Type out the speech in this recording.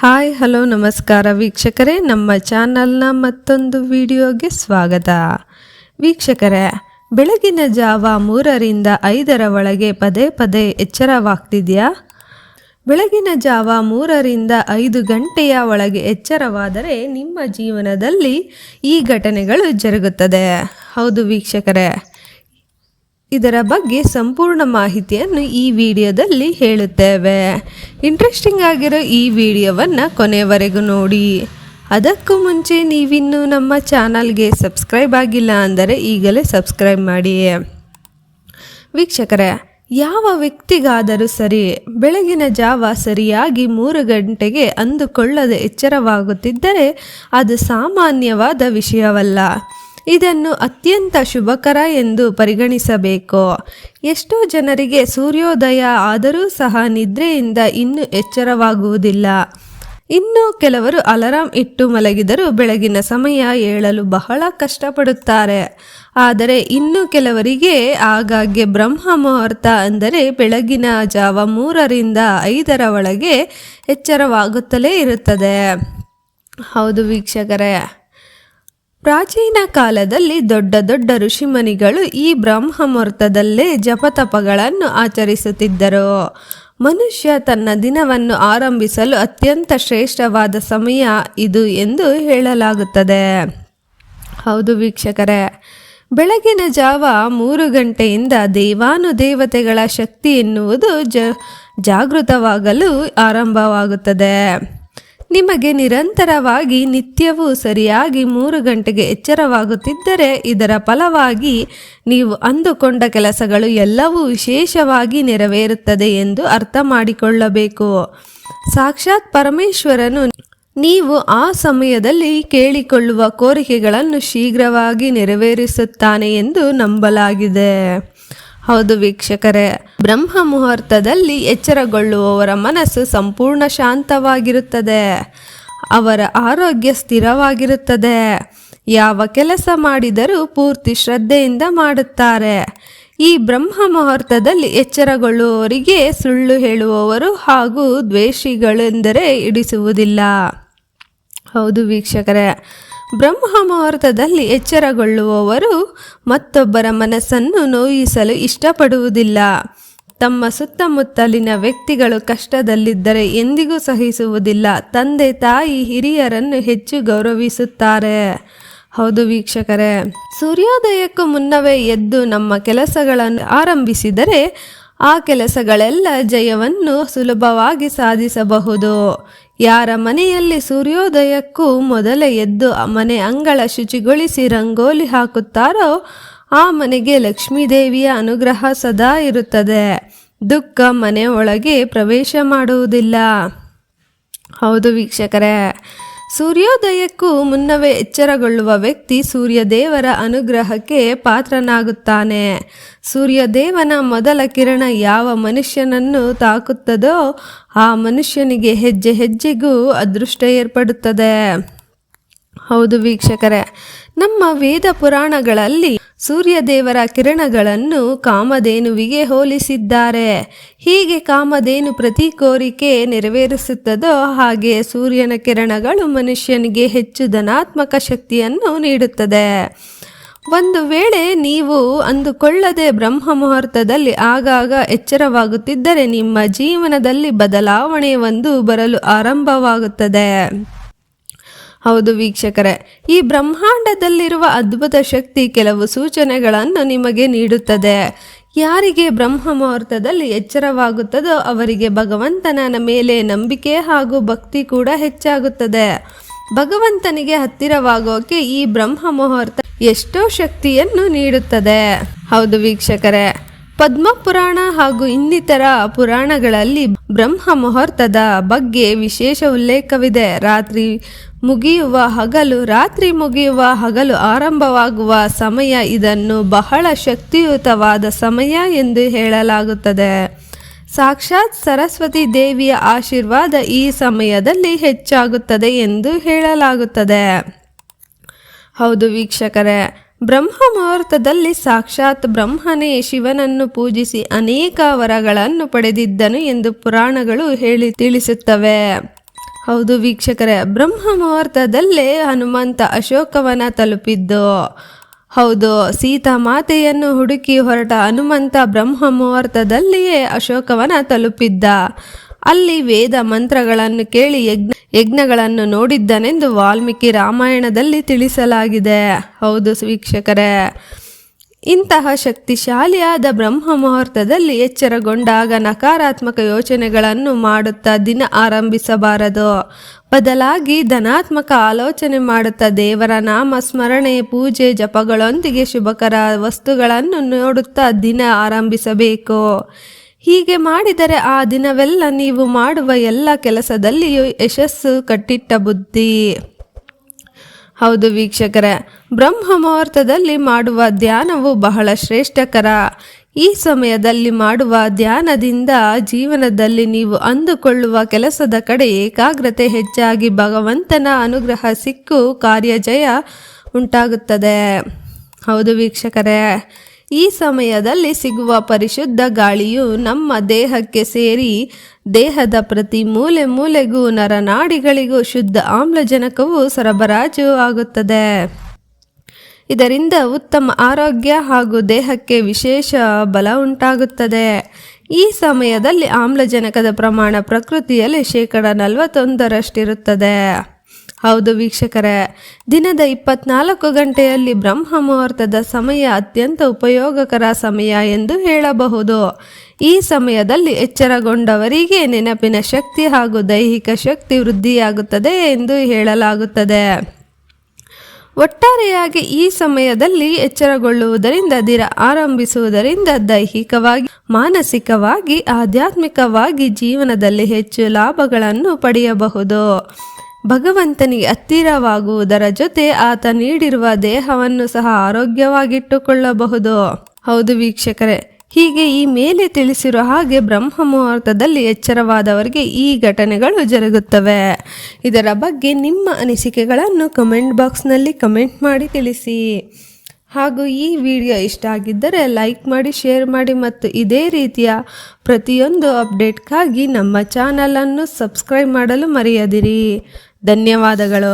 Hi, hello, ನಮಸ್ಕಾರ ವೀಕ್ಷಕರೇ. ನಮ್ಮ ಚಾನಲ್ನ ಮತ್ತೊಂದು ವಿಡಿಯೋಗೆ ಸ್ವಾಗತ. ವೀಕ್ಷಕರೇ, ಬೆಳಗಿನ ಜಾವ ಮೂರರಿಂದ ಐದರ ಒಳಗೆ ಪದೇ ಪದೇ ಎಚ್ಚರವಾಗ್ತಿದೆಯಾ? ಬೆಳಗಿನ ಜಾವ ಮೂರರಿಂದ ಐದು ಗಂಟೆಯ ಒಳಗೆ ಎಚ್ಚರವಾದರೆ ನಿಮ್ಮ ಜೀವನದಲ್ಲಿ ಈ ಘಟನೆಗಳು ಜರುಗುತ್ತದೆ. ಹೌದು ವೀಕ್ಷಕರೇ. ಇದರ ಬಗ್ಗೆ ಸಂಪೂರ್ಣ ಮಾಹಿತಿಯನ್ನು ಈ ವಿಡಿಯೋದಲ್ಲಿ ಹೇಳುತ್ತೇವೆ. ಇಂಟ್ರೆಸ್ಟಿಂಗ್ ಆಗಿರೋ ಈ ವಿಡಿಯೋವನ್ನು ಕೊನೆವರೆಗೂ ನೋಡಿ. ಅದಕ್ಕೂ ಮುಂಚೆ ನೀವಿನ್ನೂ ನಮ್ಮ ಚಾನಲ್ಗೆ ಸಬ್ಸ್ಕ್ರೈಬ್ ಆಗಿಲ್ಲ ಅಂದರೆ ಈಗಲೇ ಸಬ್ಸ್ಕ್ರೈಬ್ ಮಾಡಿ ವೀಕ್ಷಕರೇ, ಯಾವ ವ್ಯಕ್ತಿಗಾದರೂ ಸರಿ ಬೆಳಗಿನ ಜಾವ ಸರಿಯಾಗಿ ಮೂರು ಗಂಟೆಗೆ ಅಂದುಕೊಳ್ಳದೆ ಎಚ್ಚರವಾಗುತ್ತಿದ್ದರೆ ಅದು ಸಾಮಾನ್ಯವಾದ ವಿಷಯವಲ್ಲ. ಇದನ್ನು ಅತ್ಯಂತ ಶುಭಕರ ಎಂದು ಪರಿಗಣಿಸಬೇಕು. ಎಷ್ಟೋ ಜನರಿಗೆ ಸೂರ್ಯೋದಯ ಆದರೂ ಸಹ ನಿದ್ರೆಯಿಂದ ಇನ್ನೂ ಎಚ್ಚರವಾಗುವುದಿಲ್ಲ. ಇನ್ನು ಕೆಲವರು ಅಲಾರಾಂ ಇಟ್ಟು ಮಲಗಿದರೂ ಬೆಳಗಿನ ಸಮಯ ಏಳಲು ಬಹಳ ಕಷ್ಟಪಡುತ್ತಾರೆ. ಆದರೆ ಇನ್ನು ಕೆಲವರಿಗೆ ಆಗಾಗ್ಗೆ ಬ್ರಹ್ಮ ಮುಹೂರ್ತ ಅಂದರೆ ಬೆಳಗಿನ ಜಾವ ಮೂರರಿಂದ ಐದರ ಒಳಗೆ ಎಚ್ಚರವಾಗುತ್ತಲೇ ಇರುತ್ತದೆ. ಹೌದು ವೀಕ್ಷಕರೇ. ಪ್ರಾಚೀನ ಕಾಲದಲ್ಲಿ ದೊಡ್ಡ ದೊಡ್ಡ ಋಷಿಮುನಿಗಳು ಈ ಬ್ರಹ್ಮಮುಹೂರ್ತದಲ್ಲೇ ಜಪತಪಗಳನ್ನು ಆಚರಿಸುತ್ತಿದ್ದರು. ಮನುಷ್ಯ ತನ್ನ ದಿನವನ್ನು ಆರಂಭಿಸಲು ಅತ್ಯಂತ ಶ್ರೇಷ್ಠವಾದ ಸಮಯ ಇದು ಎಂದು ಹೇಳಲಾಗುತ್ತದೆ. ಹೌದು ವೀಕ್ಷಕರೇ, ಬೆಳಗಿನ ಜಾವ ಮೂರು ಗಂಟೆಯಿಂದ ದೇವಾನುದೇವತೆಗಳ ಶಕ್ತಿ ಎನ್ನುವುದು ಜ, ಜಾಗೃತವಾಗಲು ಆರಂಭವಾಗುತ್ತದೆ. ನಿಮಗೆ ನಿರಂತರವಾಗಿ ನಿತ್ಯವೂ ಸರಿಯಾಗಿ ಮೂರು ಗಂಟೆಗೆ ಎಚ್ಚರವಾಗುತ್ತಿದ್ದರೆ ಇದರ ಫಲವಾಗಿ ನೀವು ಅಂದುಕೊಂಡ ಕೆಲಸಗಳು ಎಲ್ಲವೂ ವಿಶೇಷವಾಗಿ ನೆರವೇರುತ್ತದೆ ಎಂದು ಅರ್ಥ ಮಾಡಿಕೊಳ್ಳಬೇಕು. ಸಾಕ್ಷಾತ್ ಪರಮೇಶ್ವರನು ನೀವು ಆ ಸಮಯದಲ್ಲಿ ಕೇಳಿಕೊಳ್ಳುವ ಕೋರಿಕೆಗಳನ್ನು ಶೀಘ್ರವಾಗಿ ನೆರವೇರಿಸುತ್ತಾನೆ ಎಂದು ನಂಬಲಾಗಿದೆ. ಹೌದು ವೀಕ್ಷಕರೇ. ಬ್ರಹ್ಮ ಮುಹೂರ್ತದಲ್ಲಿ ಎಚ್ಚರಗೊಳ್ಳುವವರ ಮನಸ್ಸು ಸಂಪೂರ್ಣ ಶಾಂತವಾಗಿರುತ್ತದೆ. ಅವರ ಆರೋಗ್ಯ ಸ್ಥಿರವಾಗಿರುತ್ತದೆ. ಯಾವ ಕೆಲಸ ಮಾಡಿದರೂ ಪೂರ್ತಿ ಶ್ರದ್ಧೆಯಿಂದ ಮಾಡುತ್ತಾರೆ. ಈ ಬ್ರಹ್ಮ ಮುಹೂರ್ತದಲ್ಲಿ ಎಚ್ಚರಗೊಳ್ಳುವವರಿಗೆ ಸುಳ್ಳು ಹೇಳುವವರು ಹಾಗೂ ದ್ವೇಷಿಗಳೆಂದರೆ ಇಡಿಸುವುದಿಲ್ಲ ಹೌದು ವೀಕ್ಷಕರೇ. ಬ್ರಹ್ಮ ಮುಹೂರ್ತದಲ್ಲಿ ಎಚ್ಚರಗೊಳ್ಳುವವರು ಮತ್ತೊಬ್ಬರ ಮನಸ್ಸನ್ನು ನೋಯಿಸಲು ಇಷ್ಟಪಡುವುದಿಲ್ಲ. ತಮ್ಮ ಸುತ್ತಮುತ್ತಲಿನ ವ್ಯಕ್ತಿಗಳು ಕಷ್ಟದಲ್ಲಿದ್ದರೆ ಎಂದಿಗೂ ಸಹಿಸುವುದಿಲ್ಲ. ತಂದೆ, ತಾಯಿ, ಹಿರಿಯರನ್ನು ಹೆಚ್ಚು ಗೌರವಿಸುತ್ತಾರೆ. ಹೌದು ವೀಕ್ಷಕರೇ, ಸೂರ್ಯೋದಯಕ್ಕೂ ಮುನ್ನವೇ ಎದ್ದು ನಮ್ಮ ಕೆಲಸಗಳನ್ನು ಆರಂಭಿಸಿದರೆ ಆ ಕೆಲಸಗಳೆಲ್ಲ ಜಯವನ್ನು ಸುಲಭವಾಗಿ ಸಾಧಿಸಬಹುದು. ಯಾರ ಮನೆಯಲ್ಲಿ ಸೂರ್ಯೋದಯಕ್ಕೂ ಮೊದಲೇ ಎದ್ದು ಮನೆ ಅಂಗಳ ಶುಚಿಗೊಳಿಸಿ ರಂಗೋಲಿ ಹಾಕುತ್ತಾರೋ, ಆ ಮನೆಗೆ ಲಕ್ಷ್ಮೀದೇವಿಯ ಅನುಗ್ರಹ ಸದಾ ಇರುತ್ತದೆ. ದುಃಖ ಮನೆ ಒಳಗೆ ಪ್ರವೇಶ ಮಾಡುವುದಿಲ್ಲ. ಹೌದು ವೀಕ್ಷಕರೇ ಸೂರ್ಯೋದಯಕ್ಕೂ ಮುನ್ನವೇ ಎಚ್ಚರಗೊಳ್ಳುವ ವ್ಯಕ್ತಿ ಸೂರ್ಯದೇವರ ಅನುಗ್ರಹಕ್ಕೆ ಪಾತ್ರನಾಗುತ್ತಾನೆ. ಸೂರ್ಯದೇವನ ಮೊದಲ ಕಿರಣ ಯಾವ ಮನುಷ್ಯನನ್ನು ತಾಕುತ್ತದೋ ಆ ಮನುಷ್ಯನಿಗೆ ಹೆಜ್ಜೆ ಹೆಜ್ಜೆಗೂ ಅದೃಷ್ಟ ಏರ್ಪಡುತ್ತದೆ. ಹೌದು ವೀಕ್ಷಕರೇ, ನಮ್ಮ ವೇದ ಪುರಾಣಗಳಲ್ಲಿ ಸೂರ್ಯದೇವರ ಕಿರಣಗಳನ್ನು ಕಾಮಧೇನುವಿಗೆ ಹೋಲಿಸಿದ್ದಾರೆ. ಹೀಗೆ ಕಾಮಧೇನು ಪ್ರತಿ ಕೋರಿಕೆ ನೆರವೇರಿಸುತ್ತದೋ ಹಾಗೆ ಸೂರ್ಯನ ಕಿರಣಗಳು ಮನುಷ್ಯನಿಗೆ ಹೆಚ್ಚು ಧನಾತ್ಮಕ ಶಕ್ತಿಯನ್ನು ನೀಡುತ್ತದೆ. ಒಂದು ವೇಳೆ ನೀವು ಅಂದುಕೊಳ್ಳದೆ ಬ್ರಹ್ಮ ಮುಹೂರ್ತದಲ್ಲಿ ಆಗಾಗ ಎಚ್ಚರವಾಗುತ್ತಿದ್ದರೆ ನಿಮ್ಮ ಜೀವನದಲ್ಲಿ ಬದಲಾವಣೆ ಒಂದು ಬರಲು ಆರಂಭವಾಗುತ್ತದೆ. ಹೌದು ವೀಕ್ಷಕರೇ, ಈ ಬ್ರಹ್ಮಾಂಡದಲ್ಲಿರುವ ಅದ್ಭುತ ಶಕ್ತಿ ಕೆಲವು ಸೂಚನೆಗಳನ್ನು ನಿಮಗೆ ನೀಡುತ್ತದೆ. ಯಾರಿಗೆ ಬ್ರಹ್ಮ ಮುಹೂರ್ತದಲ್ಲಿ ಎಚ್ಚರವಾಗುತ್ತದೋ ಅವರಿಗೆ ಭಗವಂತನ ಮೇಲೆ ನಂಬಿಕೆ ಹಾಗೂ ಭಕ್ತಿ ಕೂಡ ಹೆಚ್ಚಾಗುತ್ತದೆ. ಭಗವಂತನಿಗೆ ಹತ್ತಿರವಾಗೋಕೆ ಈ ಬ್ರಹ್ಮ ಮುಹೂರ್ತ ಎಷ್ಟೋ ಶಕ್ತಿಯನ್ನು ನೀಡುತ್ತದೆ. ಹೌದು ವೀಕ್ಷಕರೇ ಪದ್ಮ ಪುರಾಣ ಹಾಗೂ ಇನ್ನಿತರ ಪುರಾಣಗಳಲ್ಲಿ ಬ್ರಹ್ಮ ಮುಹೂರ್ತದ ಬಗ್ಗೆ ವಿಶೇಷ ಉಲ್ಲೇಖವಿದೆ. ರಾತ್ರಿ ಮುಗಿಯುವ ಹಗಲು, ರಾತ್ರಿ ಮುಗಿಯುವ ಹಗಲು ಆರಂಭವಾಗುವ ಸಮಯ ಇದನ್ನು ಬಹಳ ಶಕ್ತಿಯುತವಾದ ಸಮಯ ಎಂದು ಹೇಳಲಾಗುತ್ತದೆ. ಸಾಕ್ಷಾತ್ ಸರಸ್ವತಿ ದೇವಿಯ ಆಶೀರ್ವಾದ ಈ ಸಮಯದಲ್ಲಿ ಹೆಚ್ಚಾಗುತ್ತದೆ ಎಂದು ಹೇಳಲಾಗುತ್ತದೆ. ಹೌದು ವೀಕ್ಷಕರೇ, ಬ್ರಹ್ಮ ಮುಹೂರ್ತದಲ್ಲಿ ಸಾಕ್ಷಾತ್ ಬ್ರಹ್ಮನೇ ಶಿವನನ್ನು ಪೂಜಿಸಿ ಅನೇಕ ವರಗಳನ್ನು ಪಡೆದಿದ್ದನು ಎಂದು ಪುರಾಣಗಳು ಹೇಳಿ ತಿಳಿಸುತ್ತವೆ. ಹೌದು ವೀಕ್ಷಕರೇ, ಬ್ರಹ್ಮ ಮುಹೂರ್ತದಲ್ಲೇ ಹನುಮಂತ ಅಶೋಕವನ ತಲುಪಿದ್ದು. ಹೌದು, ಸೀತಾ ಮಾತೆಯನ್ನು ಹುಡುಕಿ ಹೊರಟ ಹನುಮಂತ ಬ್ರಹ್ಮ ಮುಹೂರ್ತದಲ್ಲಿಯೇ ಅಶೋಕವನ ತಲುಪಿದ್ದ. ಅಲ್ಲಿ ವೇದ ಮಂತ್ರಗಳನ್ನು ಕೇಳಿ ಯಜ್ಞ, ಯಜ್ಞಗಳನ್ನು ನೋಡಿದ್ದನೆಂದು ವಾಲ್ಮೀಕಿ ರಾಮಾಯಣದಲ್ಲಿ ತಿಳಿಸಲಾಗಿದೆ. ಹೌದು ವೀಕ್ಷಕರೇ. ಇಂತಹ ಶಕ್ತಿಶಾಲಿಯಾದ ಬ್ರಹ್ಮ ಮುಹೂರ್ತದಲ್ಲಿ ಎಚ್ಚರಗೊಂಡಾಗ ನಕಾರಾತ್ಮಕ ಯೋಚನೆಗಳನ್ನು ಮಾಡುತ್ತಾ ದಿನ ಆರಂಭಿಸಬಾರದು. ಬದಲಾಗಿ ಧನಾತ್ಮಕ ಆಲೋಚನೆ ಮಾಡುತ್ತಾ ದೇವರ ನಾಮ ಸ್ಮರಣೆ, ಪೂಜೆ, ಜಪಗಳೊಂದಿಗೆ ಶುಭಕರ ವಸ್ತುಗಳನ್ನು ನೋಡುತ್ತಾ ದಿನ ಆರಂಭಿಸಬೇಕು. ಹೀಗೆ ಮಾಡಿದರೆ ಆ ದಿನವೆಲ್ಲ ನೀವು ಮಾಡುವ ಎಲ್ಲ ಕೆಲಸದಲ್ಲಿಯೂ ಯಶಸ್ಸು ಕಟ್ಟಿಟ್ಟ ಬುದ್ಧಿ. ಹೌದು ವೀಕ್ಷಕರೇ ಬ್ರಹ್ಮ ಮುಹೂರ್ತದಲ್ಲಿ ಮಾಡುವ ಧ್ಯಾನವು ಬಹಳ ಶ್ರೇಷ್ಠಕರ. ಈ ಸಮಯದಲ್ಲಿ ಮಾಡುವ ಧ್ಯಾನದಿಂದ ಜೀವನದಲ್ಲಿ ನೀವು ಅಂದುಕೊಳ್ಳುವ ಕೆಲಸದ ಕಡೆ ಏಕಾಗ್ರತೆ ಹೆಚ್ಚಾಗಿ ಭಗವಂತನ ಅನುಗ್ರಹ ಸಿಕ್ಕು ಕಾರ್ಯಜಯ ಉಂಟಾಗುತ್ತದೆ. ಹೌದು ವೀಕ್ಷಕರೇ ಈ ಸಮಯದಲ್ಲಿ ಸಿಗುವ ಪರಿಶುದ್ಧ ಗಾಳಿಯು ನಮ್ಮ ದೇಹಕ್ಕೆ ಸೇರಿ ದೇಹದ ಪ್ರತಿ ಮೂಲೆ ಮೂಲೆಗೂ ನರನಾಡಿಗಳಿಗೂ ಶುದ್ಧ ಆಮ್ಲಜನಕವು ಸರಬರಾಜು ಆಗುತ್ತದೆ. ಇದರಿಂದ ಉತ್ತಮ ಆರೋಗ್ಯ ಹಾಗೂ ದೇಹಕ್ಕೆ ವಿಶೇಷ ಬಲ ಉಂಟಾಗುತ್ತದೆ. ಈ ಸಮಯದಲ್ಲಿ ಆಮ್ಲಜನಕದ ಪ್ರಮಾಣ ಪ್ರಕೃತಿಯಲ್ಲಿ ಶೇಕಡ ನಲವತ್ತೊಂದರಷ್ಟಿರುತ್ತದೆ. ಹೌದು ವೀಕ್ಷಕರೇ, ದಿನದ ಇಪ್ಪತ್ನಾಲ್ಕು ಗಂಟೆಯಲ್ಲಿ ಬ್ರಹ್ಮ ಮುಹೂರ್ತದ ಸಮಯ ಅತ್ಯಂತ ಉಪಯೋಗಕರ ಸಮಯ ಎಂದು ಹೇಳಬಹುದು. ಈ ಸಮಯದಲ್ಲಿ ಎಚ್ಚರಗೊಂಡವರಿಗೆ ನೆನಪಿನ ಶಕ್ತಿ ಹಾಗೂ ದೈಹಿಕ ಶಕ್ತಿ ವೃದ್ಧಿಯಾಗುತ್ತದೆ ಎಂದು ಹೇಳಲಾಗುತ್ತದೆ. ಒಟ್ಟಾರೆಯಾಗಿ ಈ ಸಮಯದಲ್ಲಿ ಎಚ್ಚರಗೊಳ್ಳುವುದರಿಂದ, ದಿನ ಆರಂಭಿಸುವುದರಿಂದ ದೈಹಿಕವಾಗಿ, ಮಾನಸಿಕವಾಗಿ, ಆಧ್ಯಾತ್ಮಿಕವಾಗಿ ಜೀವನದಲ್ಲಿ ಹೆಚ್ಚು ಲಾಭಗಳನ್ನು ಪಡೆಯಬಹುದು. ಭಗವಂತನಿಗೆ ಹತ್ತಿರವಾಗುವುದರ ಜೊತೆ ಆತ ನೀಡಿರುವ ದೇಹವನ್ನು ಸಹ ಆರೋಗ್ಯವಾಗಿಟ್ಟುಕೊಳ್ಳಬಹುದು. ಹೌದು ವೀಕ್ಷಕರೇ, ಹೀಗೆ ಈ ಮೇಲೆ ತಿಳಿಸಿರುವ ಹಾಗೆ ಬ್ರಹ್ಮ ಮುಹೂರ್ತದಲ್ಲಿ ಎಚ್ಚರವಾದವರಿಗೆ ಈ ಘಟನೆಗಳು ಜರುಗುತ್ತವೆ. ಇದರ ಬಗ್ಗೆ ನಿಮ್ಮ ಅನಿಸಿಕೆಗಳನ್ನು ಕಮೆಂಟ್ ಬಾಕ್ಸ್ನಲ್ಲಿ ಕಮೆಂಟ್ ಮಾಡಿ ತಿಳಿಸಿ. ಹಾಗೂ ಈ ವಿಡಿಯೋ ಇಷ್ಟ ಆಗಿದ್ದರೆ ಲೈಕ್ ಮಾಡಿ, ಶೇರ್ ಮಾಡಿ ಮತ್ತು ಇದೇ ರೀತಿಯ ಪ್ರತಿಯೊಂದು ಅಪ್ಡೇಟ್ಗಾಗಿ ನಮ್ಮ ಚಾನಲನ್ನು ಸಬ್ಸ್ಕ್ರೈಬ್ ಮಾಡಲು ಮರೆಯದಿರಿ. ಧನ್ಯವಾದಗಳು.